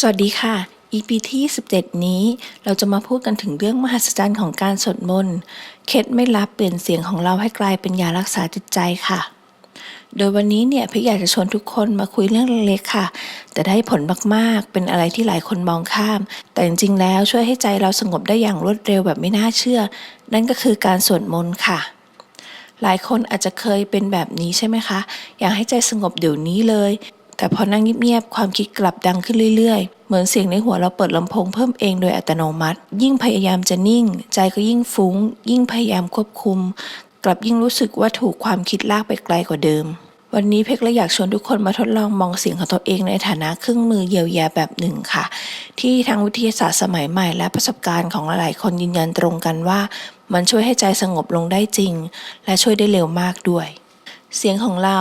สวัสดีค่ะ EP ที่ 17 นี้ เราจะมาพูดกันถึงเรื่องมหัศจรรย์ของการสวดมนต์ เคล็ดไม่ลับเปลี่ยนเสียงของเราให้กลายเป็นยารักษาจิตใจค่ะ โดยวันนี้เนี่ยพี่อยากจะชวนทุกคนมาคุยเรื่องเล็กๆค่ะ แต่ได้ผลมากๆ เป็นอะไรที่หลายคนมองข้าม แต่จริงๆ แล้วช่วยให้ใจเราสงบได้อย่างรวดเร็วแบบไม่น่าเชื่อ นั่นก็คือการสวดมนต์ค่ะหลายคนอาจจะเคยเป็นแบบนี้ใช่ไหมคะ อยากให้ใจสงบเดี๋ยวนี้เลย แต่พอนั่งเงียบๆความคิดกลับดังขึ้นเรื่อยๆ เหมือนเสียงในหัวเราเปิดลำโพงเพิ่มเองโดยอัตโนมัติ ยิ่งพยายามจะนิ่ง ใจก็ยิ่งฟุ้ง ยิ่งพยายามควบคุม กลับยิ่งรู้สึกว่าถูกความคิดลากไปไกลกว่าเดิม วันนี้เพกเลยอยากชวนทุกคนมาทดลองมองเสียงของตัวเองในฐานะเครื่องมือเยียวยาแบบหนึ่งค่ะ ที่ทางวิทยาศาสตร์สมัยใหม่ และประสบการณ์ของหลายๆคนยืนยันตรงกันว่า มันช่วยให้ใจสงบลงได้จริง และช่วยได้เร็วมากด้วย เสียงของเรา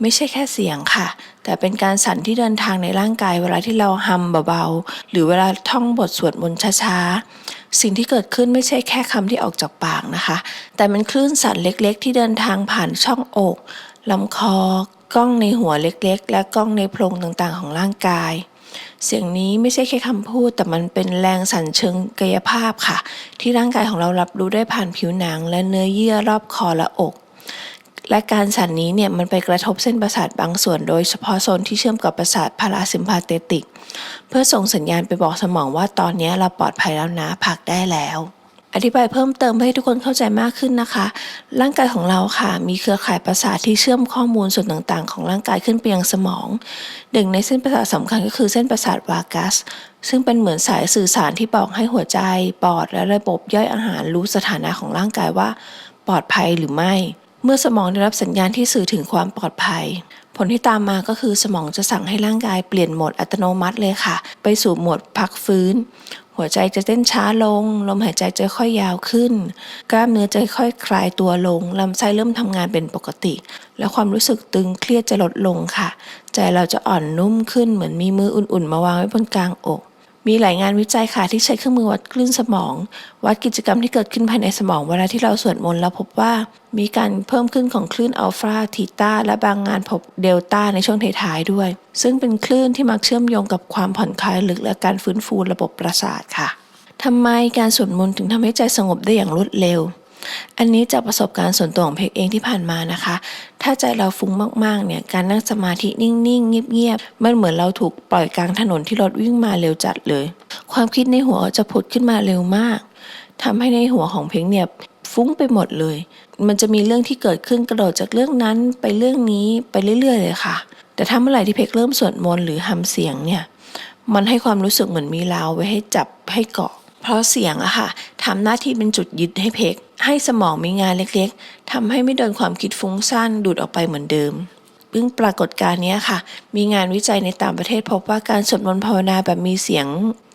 ไม่ใช่แค่เสียงค่ะ แต่เป็นการสั่นที่เดินทางในร่างกายเวลาที่เราฮัมเบาๆ หรือเวลาท่องบทสวดมนต์ช้าๆ สิ่งที่เกิดขึ้นไม่ใช่แค่คำที่ออกจากปากนะคะ แต่มันคลื่นสั่นเล็กๆ ที่เดินทางผ่านช่องอกลำคอกล้องในหัวเล็กๆ และกล้องในโพรงต่างๆ ของร่างกายเสียงนี้ไม่ใช่แค่คำพูด แต่มันเป็นแรงสั่นเชิงกายภาพค่ะ ที่ร่างกายของเรารับรู้ได้ผ่านผิวหนัง และเนื้อเยื่อรอบคอและอก และการสั่นนี้เนี่ยมันไปกระทบเส้นประสาทบางส่วน โดยเฉพาะโซนที่เชื่อมกับประสาทพาราซิมพาเตติก เพื่อส่งสัญญาณไปบอกสมองว่าตอนนี้เราปลอดภัยแล้วนะพักได้แล้วอธิบายเพิ่มเติมเพื่อให้ทุกคนเข้าใจมากขึ้นนะคะ ร่างกายของเราค่ะ มีเครือข่ายประสาทที่เชื่อมข้อมูลส่วนต่างๆ ของร่างกายขึ้นไปยังสมองหนึ่งในเส้นประสาทสำคัญก็คือเส้นประสาทวากัส ซึ่งเป็นเหมือนสายสื่อสารที่บอกให้หัวใจ ปอดและระบบย่อยอาหารรู้สถานะของร่างกายว่า ปลอดภัยหรือไม่ เมื่อสมองได้รับสัญญาณที่สื่อถึงความปลอดภัย ผลที่ตามมาก็คือสมองจะสั่งให้ร่างกายเปลี่ยนโหมดอัตโนมัติเลยค่ะ ไปสู่โหมดพักฟื้น หัวใจจะเต้นช้าลง ลมหายใจจะค่อยยาวขึ้น กล้ามเนื้อจะค่อยคลายตัวลงลำไส้เริ่มทำงานเป็นปกติ และความรู้สึกตึงเครียดจะลดลงค่ะ ใจเราจะอ่อนนุ่มขึ้นเหมือนมีมืออุ่นๆ มาวางไว้บนกลางอก มีหลายงานวิจัยค่ะที่ใช้เครื่องมือวัดคลื่นสมอง วัดกิจกรรมที่เกิดขึ้นภายในสมองเวลาที่เราสวดมนต์แล้วพบว่า มีการเพิ่มขึ้นของคลื่นอัลฟาทีตาและบางงานพบเดลต้าในช่วงท้ายๆด้วย ซึ่งเป็นคลื่นที่มักเชื่อมโยงกับความผ่อนคลายลึกและการฟื้นฟูระบบประสาทค่ะทำไมการสวดมนต์ถึงทำให้ใจสงบได้อย่างรวดเร็ว อันนี้จากประสบการณ์ส่วนตัวของเพกเองที่ผ่านมานะคะ ถ้าใจเราฟุ้งมากๆเนี่ยการนั่งสมาธินิ่งๆเงียบๆมันเหมือนเราถูกปล่อยกลางถนนที่รถวิ่งมาเร็วจัดเลย ความคิดในหัวจะผุดขึ้นมาเร็วมากทำให้ในหัวของเพกเนี่ยฟุ้งไปหมดเลย มันจะมีเรื่องที่เกิดขึ้นกระโดดจากเรื่องนั้นไปเรื่องนี้ไปเรื่อย ๆ เลยค่ะ แต่ถ้าเมื่อไหร่ที่เพกเริ่มสวดมนต์หรือทำเสียงเนี่ย มันให้ความรู้สึกเหมือนมีราวไว้ให้จับให้เกาะ เพราะเสียงอะค่ะทำหน้าที่เป็นจุดยึดให้เพกให้สมองมีงานเล็กๆทำให้ไม่โดนความคิดฟุ้งซ่านดูดออกไปเหมือนเดิมซึ่งปรากฏการณ์นี้ค่ะ มีงานวิจัยในต่างประเทศพบว่าการสวดมนต์ภาวนาแบบมีเสียง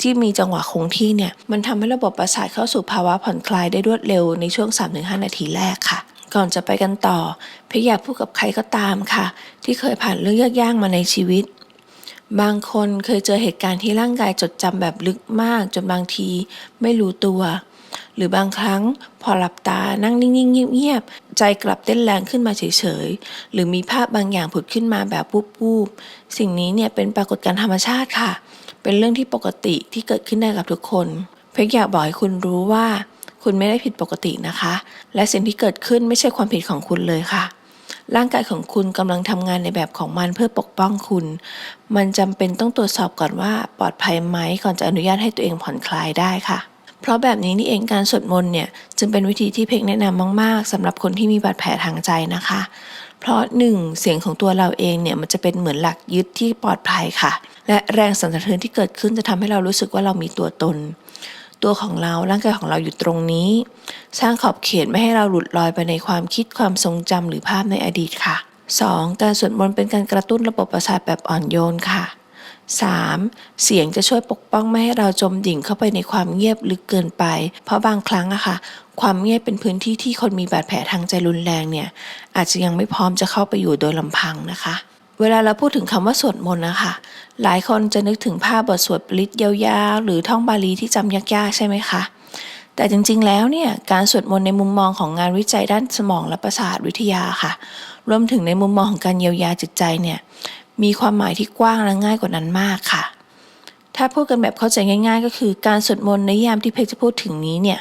ที่มีจังหวะคงที่เนี่ย มันทำให้ระบบประสาทเข้าสู่ภาวะผ่อนคลายได้รวดเร็วในช่วง 3-5 นาทีแรกค่ะ ก่อนจะไปกันต่อเพกอยากพูดกับใครก็ตามค่ะ ที่เคยผ่านเรื่องยากๆมาในชีวิต บางคนเคยเจอเหตุการณ์ที่ร่างกายจดจำแบบลึกมาก จนบางทีไม่รู้ตัว หรือบางครั้งพอหลับตานั่งนิ่งๆเงียบๆใจกลับเต้นแรงขึ้นมาเฉยๆ หรือมีภาพบางอย่างผุดขึ้นมาแบบวูบๆ สิ่งนี้เนี่ยเป็นปรากฏการณ์ธรรมชาติค่ะ เป็นเรื่องที่ปกติที่เกิดขึ้นได้กับทุกคนเพกอยากบอกให้คุณรู้ว่า คุณไม่ได้ผิดปกตินะคะ และสิ่งที่เกิดขึ้นไม่ใช่ความผิดของคุณเลยค่ะ ร่างกายของคุณกำลังทำงานในแบบของมันเพื่อปกป้องคุณ มันจำเป็นต้องตรวจสอบก่อนว่าปลอดภัยไหมก่อนจะอนุญาตให้ตัวเองผ่อนคลายได้ค่ะ เพราะแบบนี้นี่เองการสวดมนต์เนี่ยจึงเป็นวิธีที่เพกแนะนำมาก ๆสำหรับคนที่มีบาดแผลทางใจนะคะ เพราะหนึ่งเสียงของตัวเราเองเนี่ยมันจะเป็นเหมือนหลักยึดที่ปลอดภัยค่ะ และแรงสั่นสะเทือนที่เกิดขึ้นจะทำให้เรารู้สึกว่าเรามีตัวตน ตัวของเราร่างกายของเราอยู่ตรงนี้ สร้างขอบเขตไม่ให้เราหลุดลอยไปในความคิดความทรงจำหรือภาพในอดีตค่ะ 2. การสวดมนต์เป็นการกระตุ้นระบบประสาทแบบอ่อนโยนค่ะ 3. เสียงจะช่วยปกป้องไม่ให้เราจมดิ่งเข้าไปในความเงียบลึกเกินไป เพราะบางครั้งอะค่ะ ความเงียบเป็นพื้นที่ที่คนมีบาดแผลทางใจรุนแรงเนี่ย อาจจะยังไม่พร้อมจะเข้าไปอยู่โดยลำพังนะคะ เวลาเราพูดถึงคำว่าสวดมนต์นะคะ หลายคนจะนึกถึงภาพบทสวดปริตยาวๆ หรือท่องบาลีที่จำยากๆ ใช่ไหมคะ แต่จริงๆ แล้วเนี่ยการสวดมนต์ในมุมมองของงานวิจัยด้านสมองและประสาทวิทยาค่ะ รวมถึงในมุมมองของการเยียวยาจิตใจเนี่ยมีความหมายที่กว้างและง่ายกว่านั้นมากค่ะ ถ้าพูดกันแบบเข้าใจง่าย ๆ ก็คือการสวดมนต์ในยามที่เพกจะพูดถึงนี้เนี่ย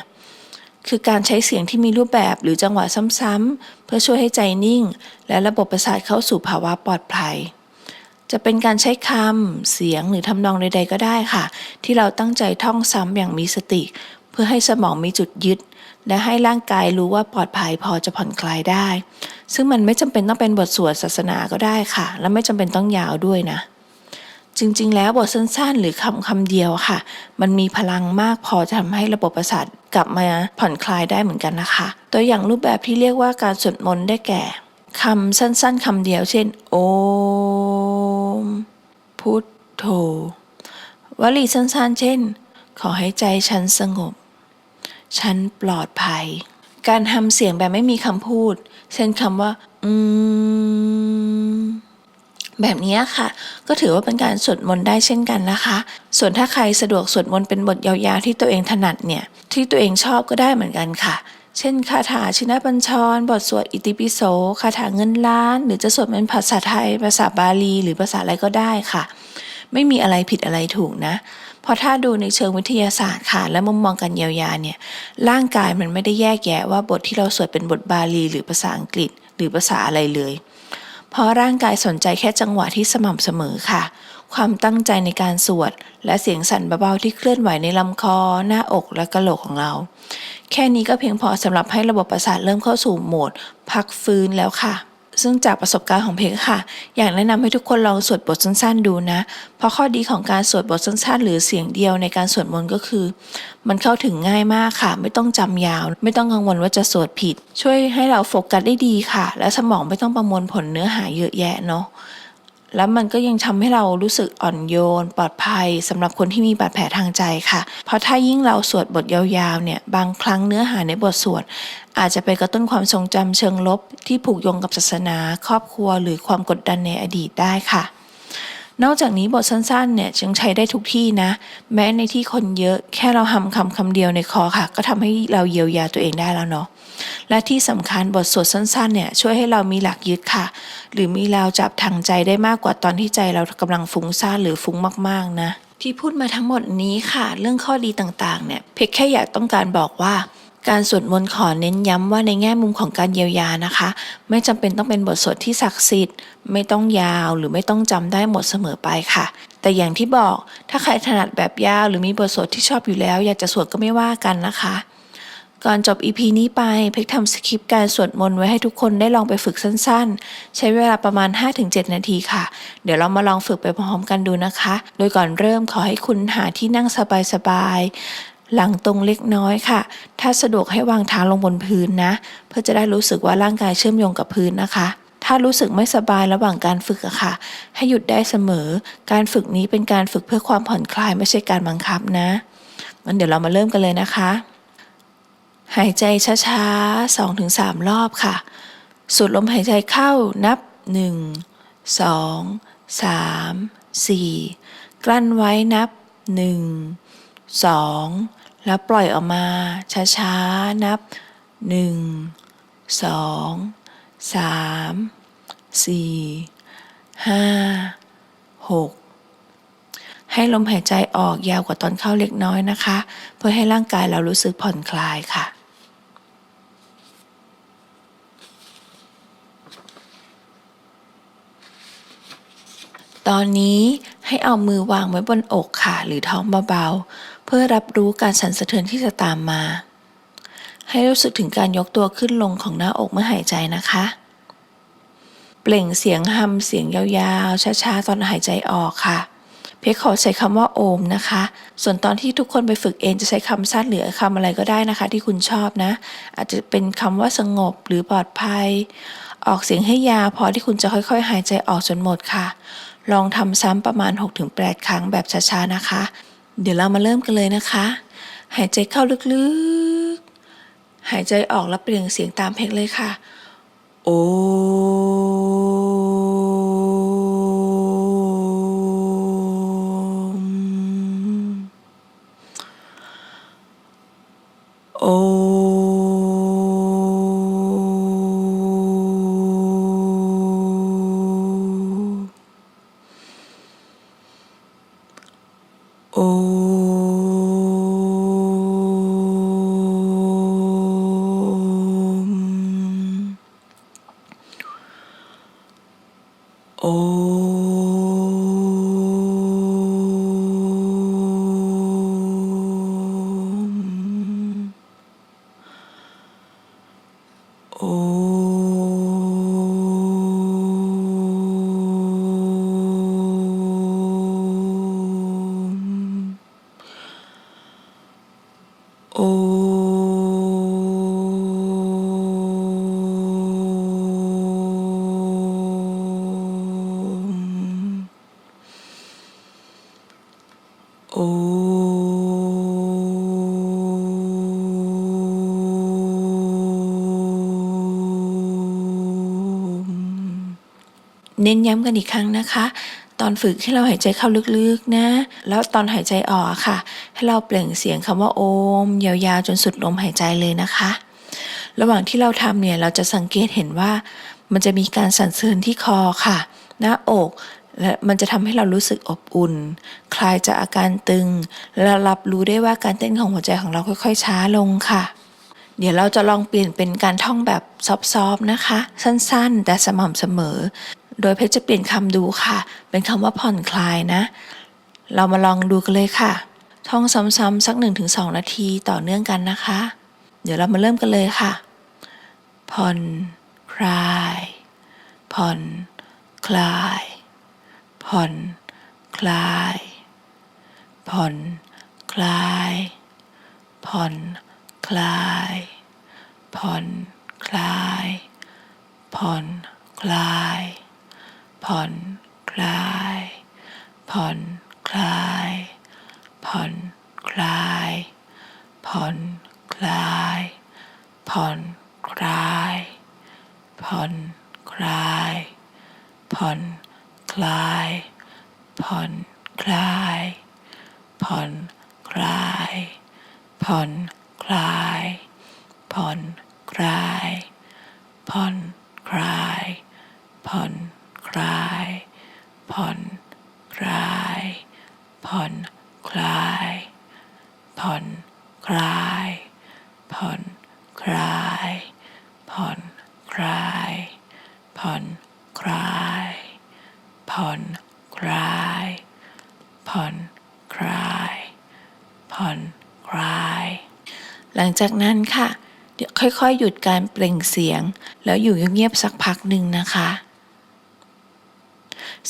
คือการใช้เสียงที่มีรูปแบบหรือจังหวะซ้ำๆเพื่อช่วยให้ใจนิ่ง และระบบประสาทเข้าสู่ภาวะปลอดภัย จะเป็นการใช้คำเสียงหรือทำนองใด ๆ ก็ได้ค่ะ ที่เราตั้งใจท่องซ้ำอย่างมีสติ เพื่อให้สมองมีจุดยึด และให้ร่างกายรู้ว่าปลอดภัยพอจะผ่อนคลายได้ ซึ่งมันไม่จำเป็นต้องเป็นบทสวดศาสนาก็ได้ค่ะ และไม่จำเป็นต้องยาวด้วยนะ จริงๆ แล้วบทสั้นๆ หรือคำคำเดียวค่ะ มันมีพลังมากพอจะทำให้ระบบประสาทกลับมาผ่อนคลายได้เหมือนกันนะคะ ตัวอย่างรูปแบบที่เรียกว่าการสวดมนต์ได้แก่คำสั้นๆคำเดียว เช่น โอม พุทโธวลีสั้นๆ เช่น ขอให้ใจฉันสงบ ฉันปลอดภัย การทำเสียงแบบไม่มีคำพูด เช่นคำว่า อืม แบบนี้ค่ะ ก็ถือว่าเป็นการสวดมนต์ได้เช่นกันนะคะ ส่วนถ้าใครสะดวกสวดมนต์เป็นบทยาวๆที่ตัวเองถนัดเนี่ย ที่ตัวเองชอบก็ได้เหมือนกันค่ะเช่นคาถาชินบัญชร บทสวดอิติปิโส คาถาเงินล้าน หรือจะสวดเป็นภาษาไทย ภาษาบาลี หรือภาษาอะไรก็ได้ค่ะ ไม่มีอะไรผิดอะไรถูกนะ เพราะถ้าดูในเชิงวิทยาศาสตร์ค่ะ และมุมมองการเยียวยาเนี่ยร่างกายมันไม่ได้แยกแยะว่าบทที่เราสวดเป็นบทบาลีหรือภาษาอังกฤษ หรือภาษาอะไรเลย เพราะร่างกายสนใจแค่จังหวะที่สม่ำเสมอค่ะ ความตั้งใจในการสวด และเสียงสั่นเบาๆที่เคลื่อนไหวในลำคอ หน้าอกและกระโหลกของเรา แค่นี้ก็เพียงพอสำหรับให้ระบบประสาทเริ่มเข้าสู่โหมด พักฟื้นแล้วค่ะ ซึ่งจากประสบการณ์ของเพกค่ะ อยากแนะนำให้ทุกคนลองสวดบทสั้น ๆ ดูนะ เพราะข้อดีของการสวดบทสั้น ๆ หรือเสียงเดียวในการสวดมนต์ก็คือ มันเข้าถึงง่ายมากค่ะ ไม่ต้องจำยาว ไม่ต้องกังวลว่าจะสวดผิด ช่วยให้เราโฟกัสได้ดีค่ะ และสมองไม่ต้องประมวลผลเนื้อหาเยอะแยะเนาะแล้วมันก็ยังทำให้เรารู้สึกอ่อนโยน ปลอดภัยสำหรับคนที่มีบาดแผลทางใจค่ะ เพราะถ้ายิ่งเราสวดบทยาวๆเนี่ยบางครั้งเนื้อหาในบทสวด อาจจะไปกระตุ้นความทรงจำเชิงลบ ที่ผูกโยงกับศาสนา ครอบครัว หรือความกดดันในอดีตได้ค่ะ นอกจากนี้บทสั้นๆ เนี่ยจึงใช้ได้ทุกที่นะ แม้ในที่คนเยอะแค่เราทำคำคำเดียวในคอค่ะ ก็ทำให้เราเยียวยาตัวเองได้แล้วเนาะและที่สำคัญบทสวดสั้นๆเนี่ยช่วยให้เรามีหลักยึดค่ะ หรือมีราวจับทางใจได้มากกว่าตอนที่ใจเรากำลังฟุ้งซ่านหรือฟุ้งมากๆนะที่พูดมาทั้งหมดนี้ค่ะ เรื่องข้อดีต่างๆเนี่ยเพกแค่อยากต้องการบอกว่า การสวดมนต์ขอเน้นย้ำว่าในแง่มุมของการเยียวยานะคะ ไม่จำเป็นต้องเป็นบทสวดที่ศักดิ์สิทธิ์ ไม่ต้องยาวหรือไม่ต้องจำได้หมดเสมอไปค่ะ แต่อย่างที่บอกถ้าใครถนัดแบบยาวหรือมีบทสวดที่ชอบอยู่แล้ว อยากจะสวดก็ไม่ว่ากันนะคะก่อนจบ EP นี้ไปเพกทำสคริปต์การสวดมนต์ไว้ให้ทุกคนได้ลองไปฝึกสั้นๆ ใช้เวลาประมาณ 5-7 นาทีค่ะ เดี๋ยวเรามาลองฝึกไปพร้อมกันดูนะคะ โดยก่อนเริ่มขอให้คุณหาที่นั่งสบายๆ หลังตรงเล็กน้อยค่ะ ถ้าสะดวกให้วางเท้าลงบนพื้นนะ เพื่อจะได้รู้สึกว่าร่างกายเชื่อมโยงกับพื้นนะคะ ถ้ารู้สึกไม่สบายระหว่างการฝึกอะค่ะ ให้หยุดได้เสมอ การฝึกนี้เป็นการฝึกเพื่อความผ่อนคลายไม่ใช่การบังคับนะงั้นเดี๋ยวเรามาเริ่มกันเลยนะคะ หายใจช้าๆ 2-3 รอบค่ะ สูดลมหายใจเข้านับ 1 2 3 4 กลั้นไว้นับ 1 2 แล้วปล่อยออกมาช้าๆ นับ 1 2 3 4 5 6 ให้ลมหายใจออกยาวกว่าตอนเข้าเล็กน้อยนะคะ เพื่อให้ร่างกายเรารู้สึกผ่อนคลายค่ะตอนนี้ให้เอามือวางไว้บนอกค่ะ หรือท้องเบาๆ พื่อรับรู้การสั่นสะเทือนที่จะตามมา ให้รู้สึกถึงการยกตัวขึ้นลงของหน้าอกเมื่อหายใจนะคะ เปล่งเสียงฮัมเสียงยาวๆ ช้าๆ ตอนหายใจออกค่ะ เพคขอใช้คำว่าโอมนะคะ ส่วนตอนที่ทุกคนไปฝึกเองจะใช้คำสั้นหรือคำอะไรก็ได้นะคะ ที่คุณชอบนะ อาจจะเป็นคำว่าสงบหรือปลอดภัย ออกเสียงให้ยาวพอที่คุณจะค่อยๆ หายใจออกจนหมดค่ะลองทำซ้ำประมาณ 6-8 ครั้งแบบช้าๆ นะคะ เดี๋ยวเรามาเริ่มกันเลยนะคะ หายใจเข้าลึกๆ หายใจออกแล้วเปล่งเสียงตามเพลงเลยค่ะ โอ้ โอมเน้นย้ำกันอีกครั้งนะคะ ตอนฝึกให้เราหายใจเข้าลึกๆนะ แล้วตอนหายใจออกค่ะ ให้เราเปล่งเสียงคำว่าโอม ยาวๆ จนสุดลมหายใจเลยนะคะ ระหว่างที่เราทำเนี่ยเราจะสังเกตเห็นว่า มันจะมีการสั่นเทือนที่คอค่ะ หน้าอก และมันจะทำให้เรารู้สึกอบอุ่น คลายจากอาการตึง และรับรู้ได้ว่าการเต้นของหัวใจของเราค่อยๆ ช้าลงค่ะ เดี๋ยวเราจะลองเปลี่ยนเป็นการท่องแบบซอฟๆนะคะ สั้นๆ แต่สม่ำเสมอ โดยเพชรจะเปลี่ยนคำดูค่ะ เป็นคำว่าผ่อนคลายนะ เรามาลองดูกันเลยค่ะ ท่องซ้ำๆสัก 1-2 นาทีต่อเนื่องกันนะคะ เดี๋ยวเรามาเริ่มกันเลยค่ะ ผ่อนคลาย ผ่อนคลาย ผ่อน คลาย ผ่อน คลาย ผ่อน คลาย ผ่อน คลาย ผ่อน คลาย ผ่อน คลาย ผ่อน คลาย ผ่อน คลาย ผ่อน คลาย ผ่อน คลาย ผ่อน คลาย ผ่อน คลาย ผ่อนคลาย ผ่อนคลาย ผ่อนคลาย ผ่อนคลาย ผ่อนคลาย ผ่อนคลาย ผ่อนคลาย ผ่อนคลาย ผ่อนคลาย ผ่อนคลาย ผ่อนคลาย ผ่อนคลาย ผ่อนคลาย ผ่อนคลาย ผ่อนคลาย หลัง จากนั้นค่ะ เดี๋ยวค่อยๆ หยุดการเปล่งเสียง แล้วอยู่เงียบๆสักพักหนึ่งนะคะ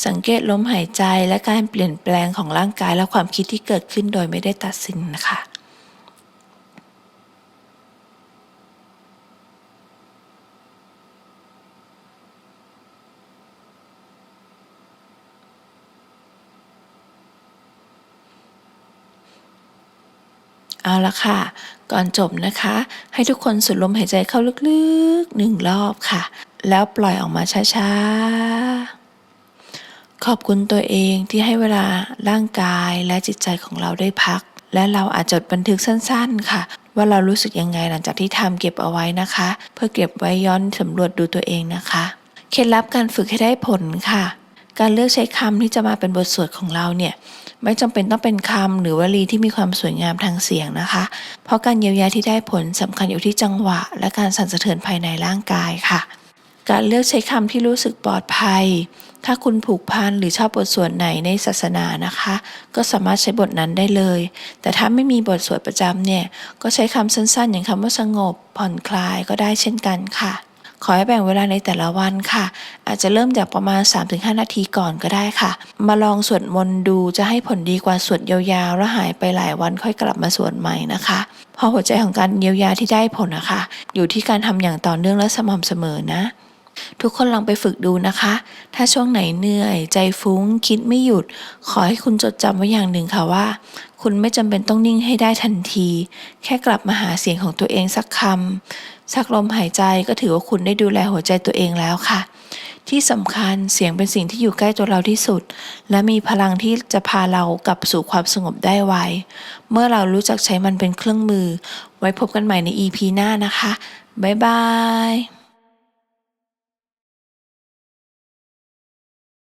สังเกตลมหายใจและการเปลี่ยนแปลงของร่างกายและความคิดที่เกิดขึ้นโดยไม่ได้ตัดสินนะคะ เอาละค่ะ ก่อนจบนะคะ ให้ทุกคนสูดลมหายใจเข้าลึกๆหนึ่งรอบค่ะ แล้วปล่อยออกมาช้าๆ ขอบคุณตัวเองที่ให้เวลาร่างกายและจิตใจของเราได้พัก และเราอาจจดบันทึกสั้นๆ ค่ะ ว่าเรารู้สึกยังไงหลังจากที่ทำเก็บเอาไว้นะคะ เพื่อเก็บไว้ย้อนสำรวจดูตัวเองนะคะ เคล็ดลับการฝึกให้ได้ผลค่ะ การเลือกใช้คำที่จะมาเป็นบทสวดของเราเนี่ยไม่จำเป็นต้องเป็นคำหรือวลีที่มีความสวยงามทางเสียงนะคะ เพราะการเยียวยาที่ได้ผลสำคัญอยู่ที่จังหวะ และการสั่นสะเทือนภายในร่างกายค่ะ การเลือกใช้คำที่รู้สึกปลอดภัย ถ้าคุณผูกพันหรือชอบบทสวดไหนในศาสนานะคะ ก็สามารถใช้บทนั้นได้เลย แต่ถ้าไม่มีบทสวดประจำเนี่ยก็ใช้คำสั้นๆ อย่างคำว่าสงบ ผ่อนคลายก็ได้เช่นกันค่ะ ขอให้แบ่งเวลาในแต่ละวันค่ะ อาจจะเริ่มจากประมาณ 3-5 นาทีก่อนก็ได้ค่ะ มาลองสวดมนต์ดูจะให้ผลดีกว่าสวดยาวๆ แล้วหายไปหลายวันค่อยกลับมาสวดใหม่นะคะเพราะหัวใจของการเยียวยาที่ได้ผลนะคะ อยู่ที่การทำอย่างต่อเนื่องและสม่ำเสมอนะ ทุกคนลองไปฝึกดูนะคะ ถ้าช่วงไหนเหนื่อย ใจฟุ้ง คิดไม่หยุด ขอให้คุณจดจำไว้อย่างหนึ่งค่ะว่า คุณไม่จำเป็นต้องนิ่งให้ได้ทันที แค่กลับมาหาเสียงของตัวเองสักคำสักลมหายใจก็ถือว่าคุณได้ดูแลหัวใจตัวเองแล้วค่ะ ที่สำคัญเสียงเป็นสิ่งที่อยู่ใกล้ตัวเราที่สุด และมีพลังที่จะพาเรากลับสู่ความสงบได้ไวเมื่อเรารู้จักใช้มันเป็นเครื่องมือ ไว้พบกันใหม่ใน EP หน้านะคะบ๊ายบาย